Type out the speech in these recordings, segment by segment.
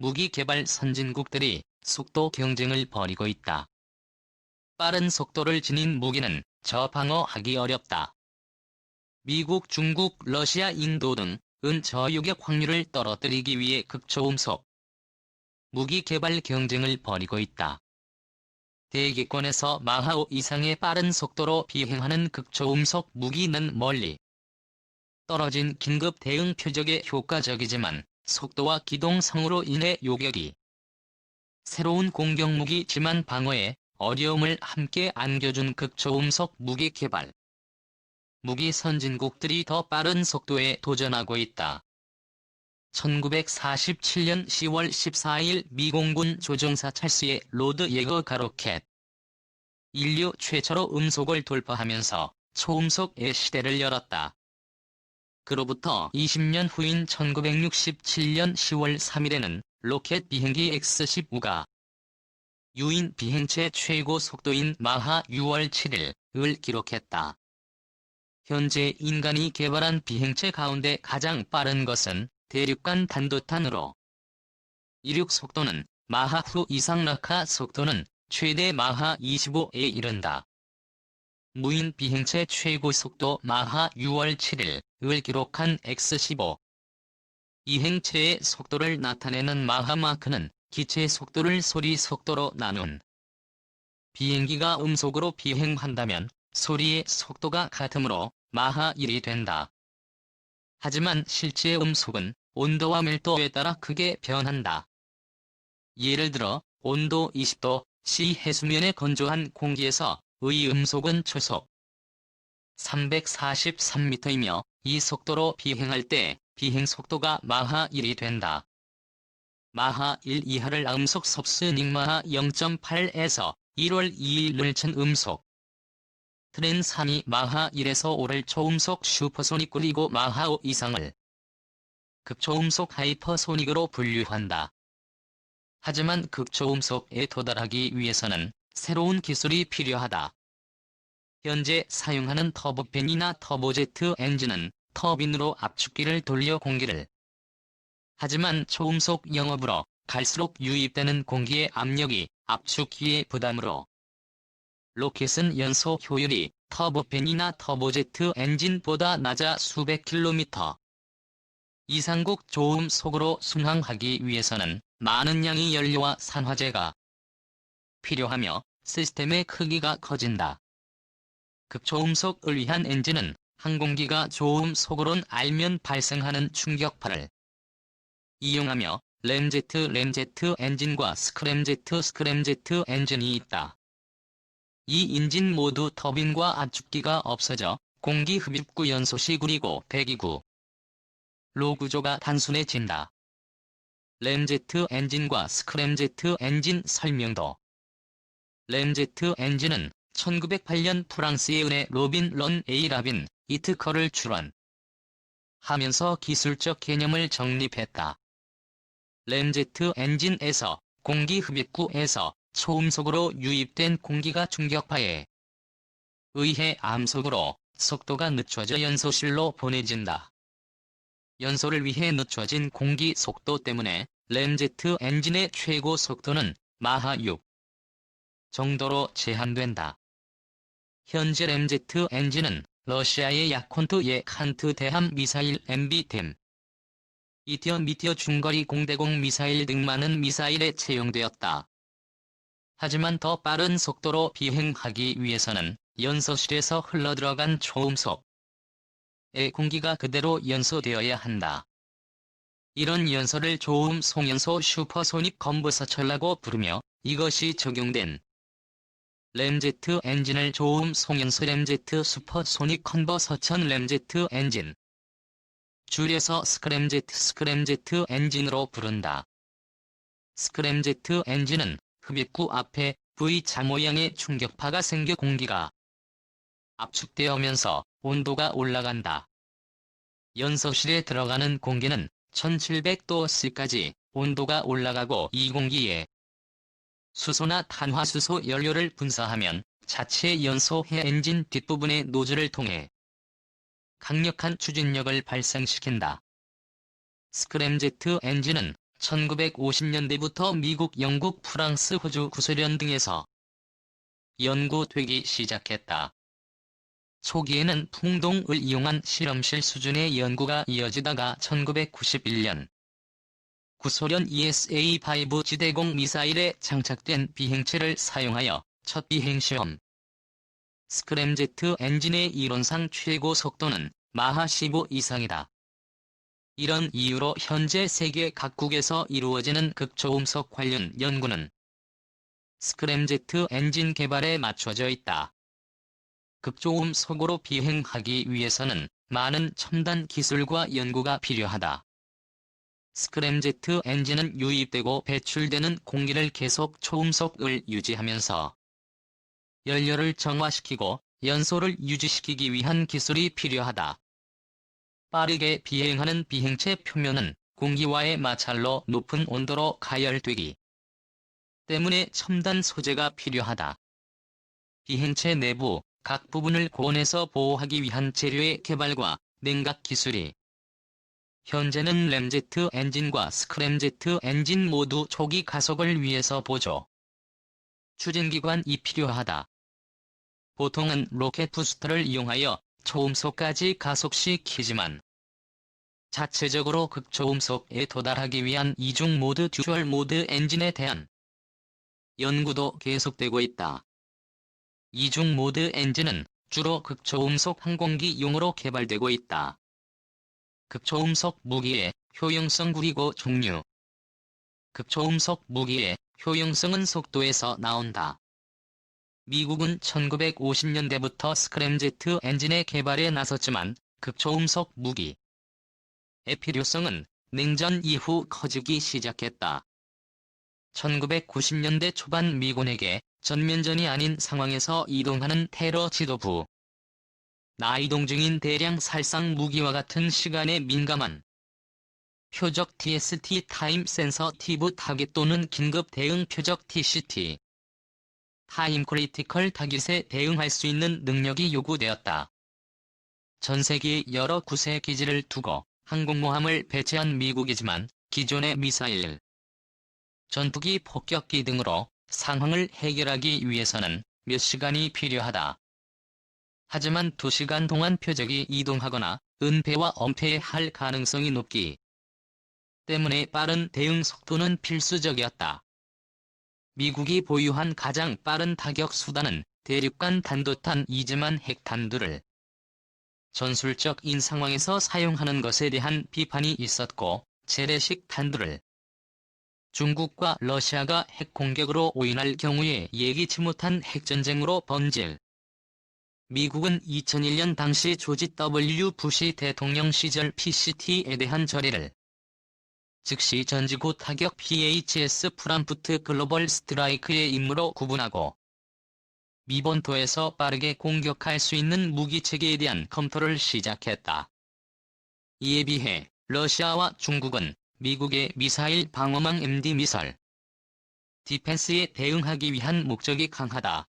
무기 개발 선진국들이 속도 경쟁을 벌이고 있다. 빠른 속도를 지닌 무기는 저방어하기 어렵다. 미국, 중국, 러시아, 인도 등은 저유격 확률을 떨어뜨리기 위해 극초음속 무기 개발 경쟁을 벌이고 있다. 대기권에서 마하 5 이상의 빠른 속도로 비행하는 극초음속 무기는 멀리 떨어진 긴급 대응 표적에 효과적이지만 속도와 기동성으로 인해 요격이 새로운 공격무기 지만 방어에 어려움을 함께 안겨준 극초음속 무기 개발. 무기 선진국들이 더 빠른 속도에 도전하고 있다. 1947년 10월 14일 미공군 조종사 찰스의 로드 예거 가 로켓. 인류 최초로 음속을 돌파하면서 초음속의 시대를 열었다. 그로부터 20년 후인 1967년 10월 3일에는 로켓 비행기 X-15가 유인 비행체 최고 속도인 마하 6월 7일을 기록했다. 현재 인간이 개발한 비행체 가운데 가장 빠른 것은 대륙간 단도탄으로 이륙 속도는 마하 후 이상 낙하 속도는 최대 마하 25에 이른다. 무인 비행체 최고 속도 마하 6월 7일을 기록한 X-15 이 행체의 속도를 나타내는 마하 마크는 기체 속도를 소리 속도로 나눈 비행기가 음속으로 비행한다면 소리의 속도가 같으므로 마하 1이 된다. 하지만 실제 음속은 온도와 밀도에 따라 크게 변한다. 예를 들어 온도 20도 C 해수면의 건조한 공기에서 의 음속은 초속 343m이며 이 속도로 비행할 때 비행 속도가 마하 1이 된다. 마하 1 이하를 음속 섭스닝 마하 0.8에서 1월 2일을 친 음속 트랜산이 마하 1에서 5를 초음속 슈퍼소닉 그리고 마하 5 이상을 극초음속 하이퍼소닉으로 분류한다. 하지만 극초음속에 도달하기 위해서는 새로운 기술이 필요하다. 현재 사용하는 터보팬이나 터보제트 엔진은 터빈으로 압축기를 돌려 공기를 하지만 초음속 영업으로 갈수록 유입되는 공기의 압력이 압축기의 부담으로 로켓은 연소 효율이 터보팬이나 터보제트 엔진보다 낮아 수백 킬로미터 이상국 조음 속으로 순항하기 위해서는 많은 양의 연료와 산화제가 필요하며 시스템의 크기가 커진다. 극초음속을 위한 엔진은 항공기가 조음속으론 알면 발생하는 충격파를 이용하며 램제트 램제트 엔진과 스크램제트 스크램제트 엔진이 있다. 이 엔진 모두 터빈과 압축기가 없어져 공기 흡입구 연소시 구리고 배기구 로 구조가 단순해진다. 램제트 엔진과 스크램제트 엔진 설명도 램제트 엔진은 1908년 프랑스의 은혜 로빈 런 에이라빈 이트커를 출원 하면서 기술적 개념을 정립했다. 램제트 엔진에서 공기 흡입구에서 초음속으로 유입된 공기가 충격파에 의해 암속으로 속도가 늦춰져 연소실로 보내진다. 연소를 위해 늦춰진 공기 속도 때문에 램제트 엔진의 최고 속도는 마하 6 정도로 제한된다. 현재 램제트 엔진은 러시아의 야콘트의 칸트 대함 미사일 MB템, 이티어 미티어 중거리 공대공 미사일 등 많은 미사일에 채용되었다. 하지만 더 빠른 속도로 비행하기 위해서는 연소실에서 흘러들어간 초음속 의 공기가 그대로 연소되어야 한다. 이런 연소를 조음 송연소 슈퍼소닉 건부서철라고 부르며 이것이 적용된 램제트 엔진을 조음 송연소 램제트 슈퍼소닉 컨버서천 램제트 엔진 줄여서 스크램제트 스크램제트 엔진으로 부른다. 스크램제트 엔진은 흡입구 앞에 V자 모양의 충격파가 생겨 공기가 압축되어면서 온도가 올라간다. 연소실에 들어가는 공기는 1700도씨까지 온도가 올라가고 이 공기에 수소나 탄화수소 연료를 분사하면 자체 연소해 엔진 뒷부분의 노즐을 통해 강력한 추진력을 발생시킨다. 스크램제트 엔진은 1950년대부터 미국, 영국, 프랑스, 호주, 구소련 등에서 연구되기 시작했다. 초기에는 풍동을 이용한 실험실 수준의 연구가 이어지다가 1991년 구소련 ESA-5 지대공 미사일에 장착된 비행체를 사용하여 첫 비행시험 스크램제트 엔진의 이론상 최고 속도는 마하 15 이상이다. 이런 이유로 현재 세계 각국에서 이루어지는 극초음속 관련 연구는 스크램제트 엔진 개발에 맞춰져 있다. 극초음속으로 비행하기 위해서는 많은 첨단 기술과 연구가 필요하다. 스크램제트 엔진은 유입되고 배출되는 공기를 계속 초음속을 유지하면서 연료를 정화시키고 연소를 유지시키기 위한 기술이 필요하다. 빠르게 비행하는 비행체 표면은 공기와의 마찰로 높은 온도로 가열되기 때문에 첨단 소재가 필요하다. 비행체 내부 각 부분을 고온에서 보호하기 위한 재료의 개발과 냉각 기술이 현재는 램제트 엔진과 스크램제트 엔진 모두 초기 가속을 위해서 보조 추진기관이 필요하다. 보통은 로켓 부스터를 이용하여 초음속까지 가속시키지만 자체적으로 극초음속에 도달하기 위한 이중 모드 듀얼 모드 엔진에 대한 연구도 계속되고 있다. 이중 모드 엔진은 주로 극초음속 항공기용으로 개발되고 있다. 극초음속 무기의 효용성 그리고 종류 극초음속 무기의 효용성은 속도에서 나온다. 미국은 1950년대부터 스크램제트 엔진의 개발에 나섰지만 극초음속 무기 의 필요성은 냉전 이후 커지기 시작했다. 1990년대 초반 미군에게 전면전이 아닌 상황에서 이동하는 테러 지도부 나이동 중인 대량 살상 무기와 같은 시간에 민감한 표적 TST 타임 센서티브 타겟 또는 긴급 대응 표적 TCT 타임 크리티컬 타깃에 대응할 수 있는 능력이 요구되었다. 전 세계 여러 구세 기지를 두고 항공모함을 배치한 미국이지만 기존의 미사일, 전투기 폭격기 등으로 상황을 해결하기 위해서는 몇 시간이 필요하다. 하지만 2시간 동안 표적이 이동하거나 은폐와 엄폐할 가능성이 높기 때문에 빠른 대응 속도는 필수적이었다. 미국이 보유한 가장 빠른 타격 수단은 대륙간 단도탄이지만 핵탄두를 전술적인 상황에서 사용하는 것에 대한 비판이 있었고 재래식 탄두를 중국과 러시아가 핵 공격으로 오인할 경우에 예기치 못한 핵전쟁으로 번질 미국은 2001년 당시 조지 W. 부시 대통령 시절 PCT에 대한 처리를 즉시 전지구 타격 PHS 프람프트 글로벌 스트라이크의 임무로 구분하고 미본토에서 빠르게 공격할 수 있는 무기체계에 대한 검토를 시작했다. 이에 비해 러시아와 중국은 미국의 미사일 방어망 MD 미설 디펜스에 대응하기 위한 목적이 강하다.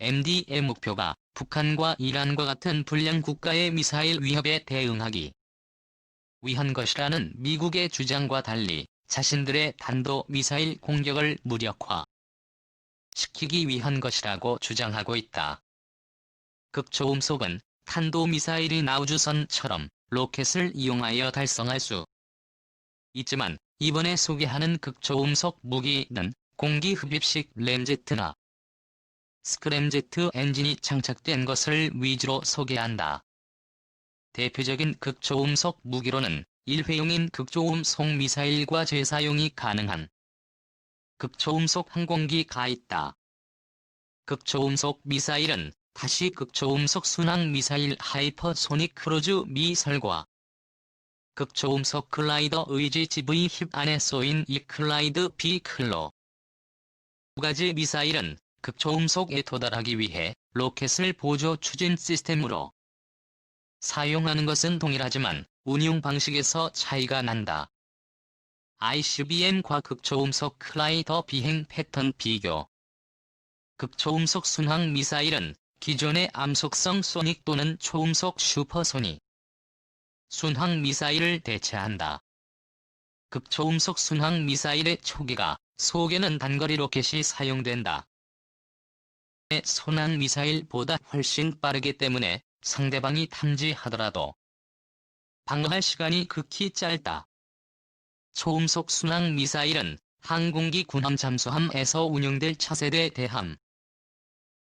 MD의 목표가 북한과 이란과 같은 불량 국가의 미사일 위협에 대응하기 위한 것이라는 미국의 주장과 달리 자신들의 단도 미사일 공격을 무력화 시키기 위한 것이라고 주장하고 있다. 극초음속은 탄도미사일이 나우주선처럼 로켓을 이용하여 달성할 수 있지만 이번에 소개하는 극초음속 무기는 공기 흡입식 램제트나 스크램제트 엔진이 장착된 것을 위주로 소개한다. 대표적인 극초음속 무기로는 일회용인 극초음속 미사일과 재사용이 가능한 극초음속 항공기가 있다. 극초음속 미사일은 다시 극초음속 순항 미사일 하이퍼소닉 크루즈 미설과 극초음속 클라이더 의지 GV 힙 안에 쏘인 이 클라이드 B 클로 두 가지 미사일은 극초음속에 도달하기 위해 로켓을 보조 추진 시스템으로 사용하는 것은 동일하지만 운용 방식에서 차이가 난다. ICBM과 극초음속 클라이더 비행 패턴 비교 극초음속 순항 미사일은 기존의 암속성 소닉 또는 초음속 슈퍼소닉 순항 미사일을 대체한다. 극초음속 순항 미사일의 초기가 속에는 단거리 로켓이 사용된다. 순항 미사일보다 훨씬 빠르기 때문에 상대방이 탐지하더라도 방어할 시간이 극히 짧다. 초음속 순항 미사일은 항공기 군함 잠수함에서 운용될 차세대 대함.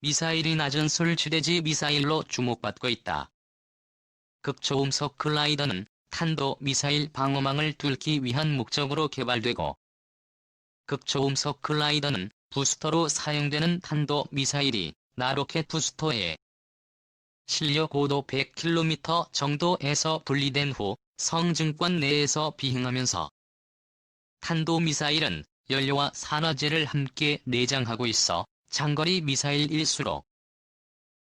미사일이 낮은 술지대지 미사일로 주목받고 있다. 극초음속 글라이더는 탄도 미사일 방어망을 뚫기 위한 목적으로 개발되고 극초음속 글라이더는 부스터로 사용되는 탄도 미사일이 나로켓 부스터에 실려 고도 100km 정도에서 분리된 후 성증권 내에서 비행하면서 탄도 미사일은 연료와 산화제를 함께 내장하고 있어 장거리 미사일일수록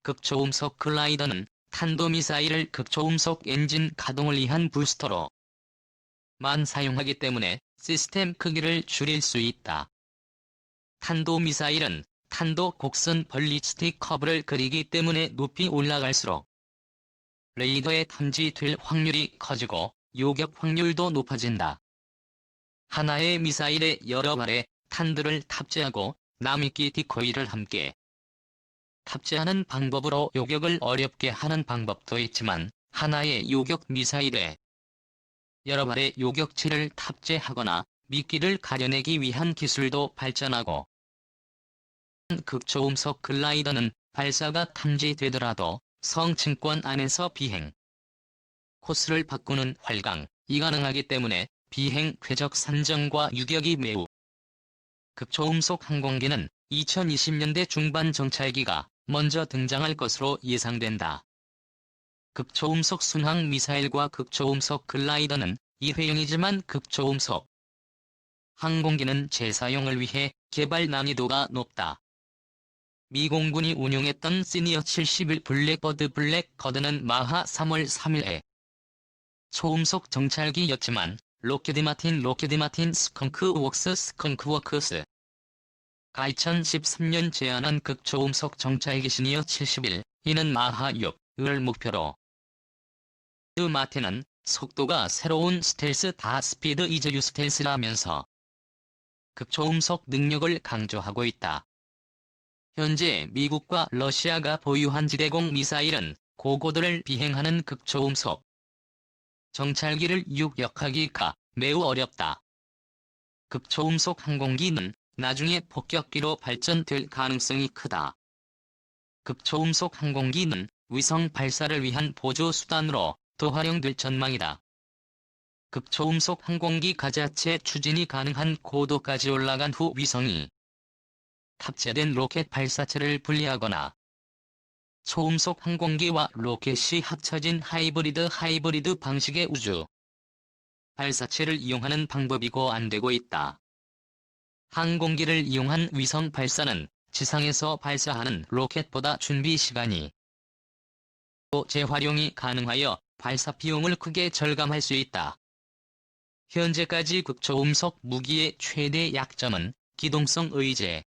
극초음속 글라이더는 탄도미사일을 극초음속 엔진 가동을 위한 부스터로 만 사용하기 때문에 시스템 크기를 줄일 수 있다. 탄도미사일은 탄도 곡선 벌리스틱 커브를 그리기 때문에 높이 올라갈수록 레이더에 탐지될 확률이 커지고 요격 확률도 높아진다. 하나의 미사일에 여러 발의 탄두를 탑재하고 남이끼 디코이를 함께 탑재하는 방법으로 요격을 어렵게 하는 방법도 있지만 하나의 요격 미사일에 여러 발의 요격체를 탑재하거나 미끼를 가려내기 위한 기술도 발전하고 극초음속 글라이더는 발사가 탐지되더라도 성층권 안에서 비행 코스를 바꾸는 활강, 이 가능하기 때문에 비행 궤적 산정과 유격이 매우 극초음속 항공기는 2020년대 중반 정찰기가 먼저 등장할 것으로 예상된다. 극초음속 순항 미사일과 극초음속 글라이더는 일회용이지만 극초음속 항공기는 재사용을 위해 개발 난이도가 높다. 미 공군이 운용했던 시니어 71 블랙버드 블랙버드는 마하 3월 3일에 초음속 정찰기였지만 로키드 마틴 로키드 마틴 스컹크 웍스 스컹크 워크스 가 2013년 제안한 극초음속 정찰기 시니어 71 이는 마하 6을 목표로 그 마틴은 속도가 새로운 스텔스 다 스피드 이즈 유 스텔스라면서 극초음속 능력을 강조하고 있다. 현재 미국과 러시아가 보유한 지대공 미사일은 고고도를 비행하는 극초음속 정찰기를 유격하기가 매우 어렵다. 극초음속 항공기는 나중에 폭격기로 발전될 가능성이 크다. 극초음속 항공기는 위성 발사를 위한 보조 수단으로 더 활용될 전망이다. 극초음속 항공기 가자체 추진이 가능한 고도까지 올라간 후 위성이 탑재된 로켓 발사체를 분리하거나 초음속 항공기와 로켓이 합쳐진 하이브리드 하이브리드 방식의 우주 발사체를 이용하는 방법이고 안되고 있다. 항공기를 이용한 위성 발사는 지상에서 발사하는 로켓보다 준비 시간이 또 재활용이 가능하여 발사 비용을 크게 절감할 수 있다. 현재까지 극초음속 무기의 최대 약점은 기동성 의제,